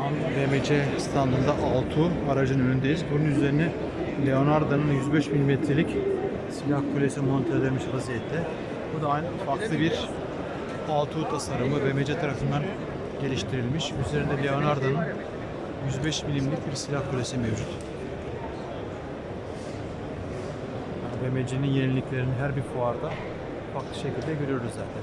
an BMC standında Altu aracın önündeyiz. Bunun üzerine Leonardo'nun 105 mm'lik silah kulesi monte edilmiş vaziyette. Bu da aynı farklı bir Altu tasarımı BMC tarafından geliştirilmiş. Üzerinde Leonardo'nun 105 mm'lik bir silah kulesi mevcut. BMC'nin yeniliklerini her bir fuarda farklı şekilde görüyoruz zaten.